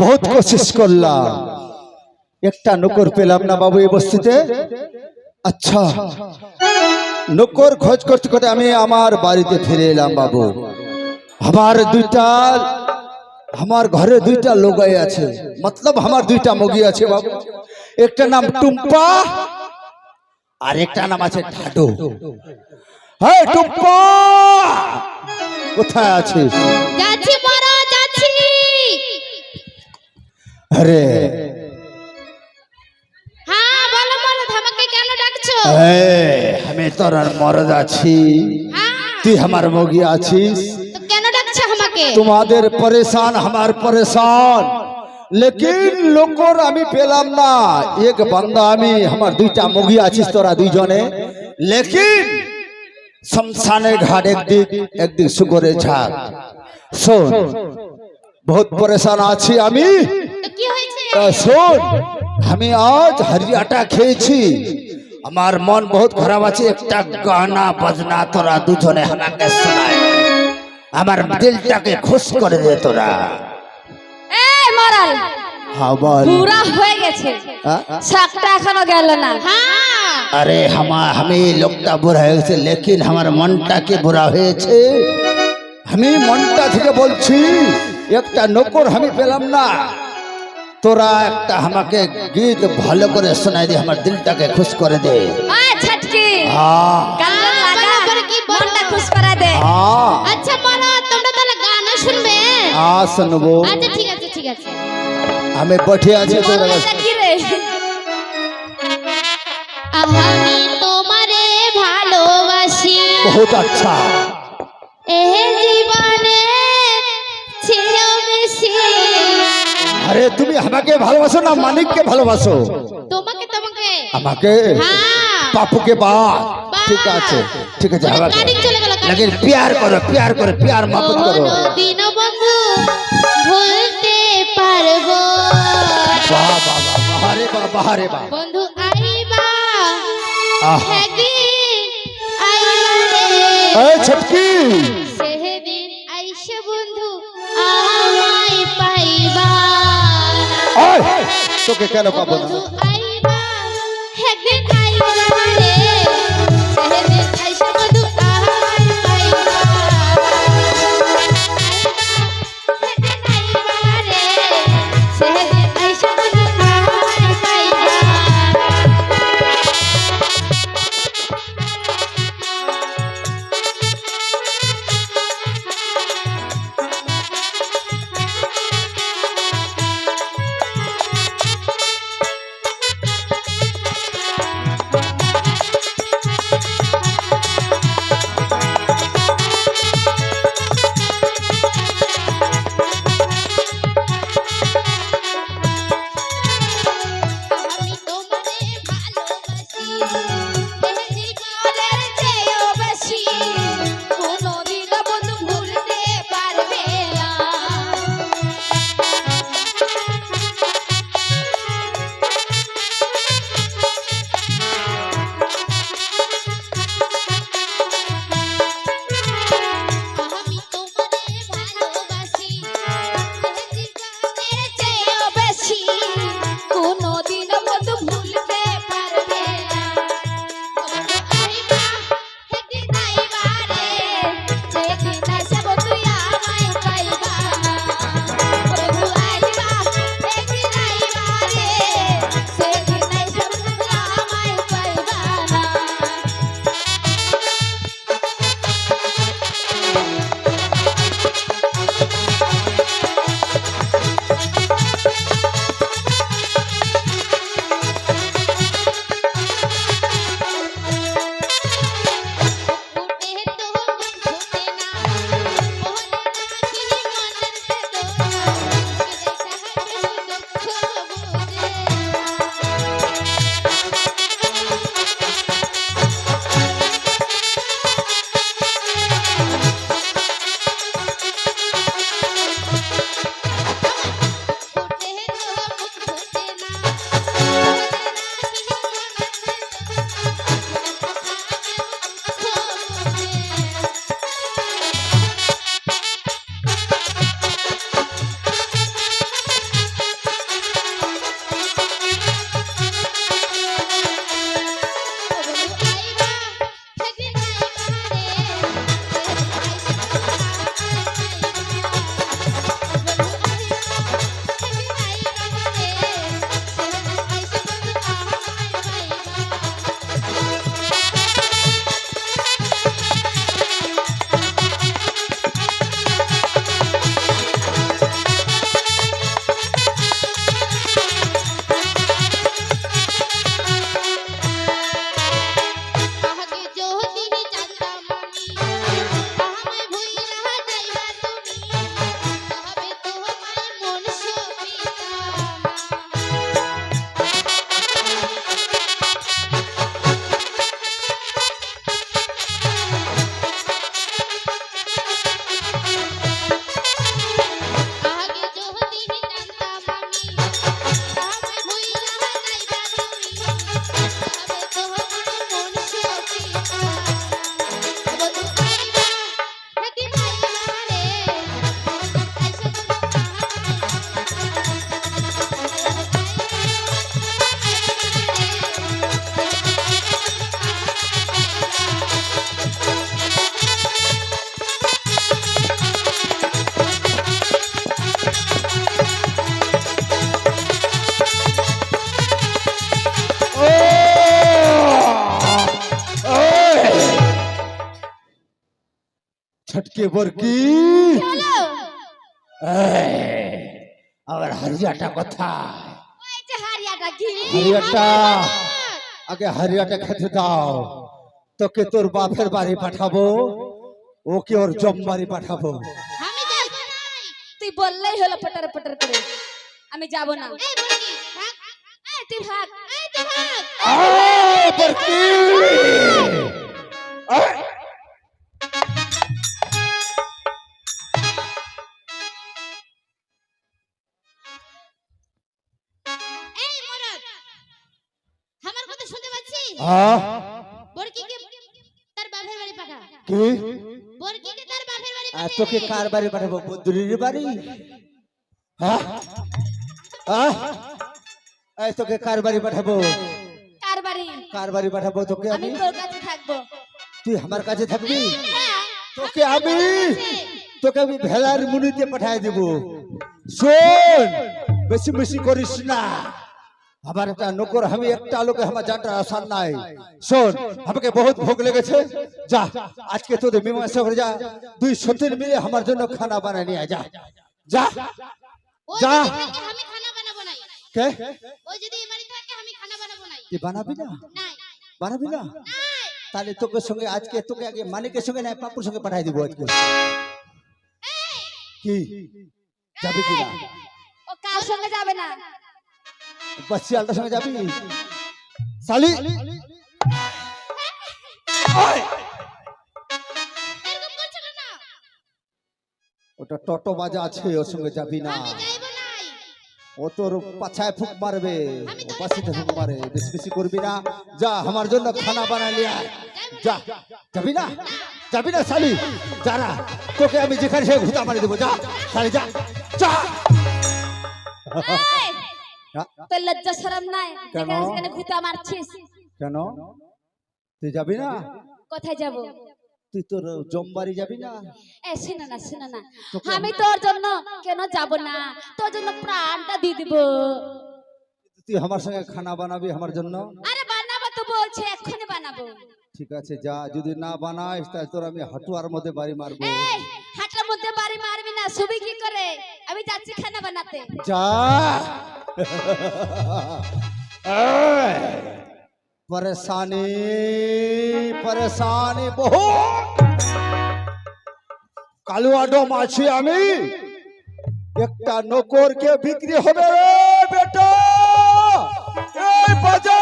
বহুত কোশিস করলাম। একটা নকর পেলাম না বাবু এই বস্তিতে। আচ্ছা নকর খোঁজ করতে করতে আমি আমার বাড়িতে ফিরে এলাম বাবু। আমার দুইটা, আমার ঘরে দুইটা লোগাই আছে। মতলব আমার দুইটা মগি আছে বাবু। একটা নাম টুম্পা, আর একটা নাম আছে ঢাডু। হ্যাঁ টুম্পা, কোথায় আছিস যাচ্ছি মরা যাচ্ছি আরে। হ্যাঁ বলো মরদ আমাকে কেন ডাকছো? আমি তোর মরদ আছি। হ্যাঁ। তুই আমার মগি আছিস। কেন ডাকছো আমাকে? তোমাদের পরেশান আমার পরেশান। লেকিন লোকর আমি পেলাম না। এক বান্দা আমি আমার দুইটা মুগি আছিস তোরা দুইজনে। লেকিন শমশানের ঘাট একদিক একদিক সুগরের ঝাড় শোন বহুত পরেশান আছি আমি। শোন আমি আজ হরিয়াটা খেয়েছি। আমার মন বহুত খারাপ আছে একটা গানা বাজনা তোরা দুজনে আমাকে শোনায়। আমার দিলটাকে খুশ করে দে তোরা। এই মরাল হ্যাঁ পুরা হয়ে গেছে? শাকটা এখনও গেল না। আরে হামা আমি লোকটা বুড়া হয়ে গেছে লেকিন আমার মনটা কি বুড়া হয়েছে। আমি মনটা থেকে বলছি একটা নকর আমি পেলাম না। তোরা একটা আমাকে গীত ভালো করে শোনাই দে আমার দিলটাকে খুশ করে দে। ছটকি আচ্ছা মরদ তোমরা তাহলে গানও শুনবে? শুনব। আচ্ছা ঠিক আছে ঠিক আছে। আমি বসে আছি তোর আমি তোমারে ভালোবাসি। বহুত আচ্ছা। আরে তুমি আমাকে ভালোবাসো না মানিককে ভালোবাসো? তোমাকে তোমাকে। আমাকে? হ্যাঁ। পাপুকে বা। ঠিক আছে ঠিক আছে আমাকে। লাগে প্যার করো প্যার করো প্যার মাপত করো। ভুলতে পারব বাহ বাহ বাহ আরে বাহ আরে বন্ধু আইবা। রে। ছটকি। সেদিন বন্ধু তোকে কেন পাবো না? ছটকে বরকি। আবার হারিয়াটা কথা হারিয়াটা আগে হারিয়াটা খেতে দাও। তোকে তোর বাপের বাড়ি পাঠাবো। ওকে ওর জম বাড়ি পাঠাবো। তুই বললেই হলো পটার পটার করে। আমি যাব না। তুই ভাগ কি? বরকিকে তার বাপের বাড়ি আর তোকে কার বাড়ি পাঠাবো? বদ্রির বাড়ি? হ্যাঁ? আহ? এই তোকে কার বাড়ি পাঠাবো? কার বাড়ি? কার বাড়ি পাঠাবো তোকে আমি আমি? তোর কাছে থাকব। তুই আমার কাছে থাকবি? হ্যাঁ। তোকে আমি? তোকে আমি ভেলার মুনিতে পাঠাই দেব। শোন বেশি বেশি করিস না। আমার একটা নকর আমি একটা লোকে আমার জানটা আসার নাই। শোন আমাকে বহুত ভোগ লেগেছে। যা আজকে তোদের মীমাংসা করে যা। দুই সতীর মিলে আমার জন্য খানা বানায় নিয়ে যা। যা। যা। আমি খানা বানাবো নাই। কে? ও যদি এই থাকে আমি খানা বানাবো নাই। তুই বানাবি না? বানাবি না? তাহলে তোকে সঙ্গে আজকে তোকে আগে মালিকের সঙ্গে না পাপুর সঙ্গে পাঠাই দিব আজকে। কি? যাবি কি না? ও কার সঙ্গে যাবে না? বাচ্চি আলটার সঙ্গে যাবি? কেন ওটা টোটো বাজা আছে ওর সঙ্গে যাবি না। ও তোর পাছায় ফুক মারবে ও পাশিতে ফুক মারে বেশি বেশি করবি না। যা আমার জন্য খানা বানাই নিয়ে যা যাবি না? যাবি না। সালি যারা তোকে আমি যেখানে সে ঘুতা মারি দেবো যা সালি যা যা। তোর লজ্জা শরম নাই সেখানে ঘুতা মারছিস কেন তুই যাবি না কোথায় যাব তুই তোর জমবাড়ি যাবি না এ শোনো না শোনো না আমি তোর জন্য কেন যাব না তোর জন্য প্রাণটা দিয়ে দিব তুই আমার সঙ্গে খানা বানাবি আমার জন্য আরে বানাবো তো বলছে এক্ষুনি বানাবো ঠিক আছে যা যদি না বানাইস তাহলে তোর আমি হাটুয়ার মধ্যে বাড়ি মারবো এই হাটের মধ্যে বাড়ি মারবি না শুবি কি করে আমি যাচ্ছি খানা বানাতে যা পরেশানি পরেশানি বহু কালুয়া ডোম আছি আমি একটা নকরকে বিক্রি হবে রে বেটা এই বাজার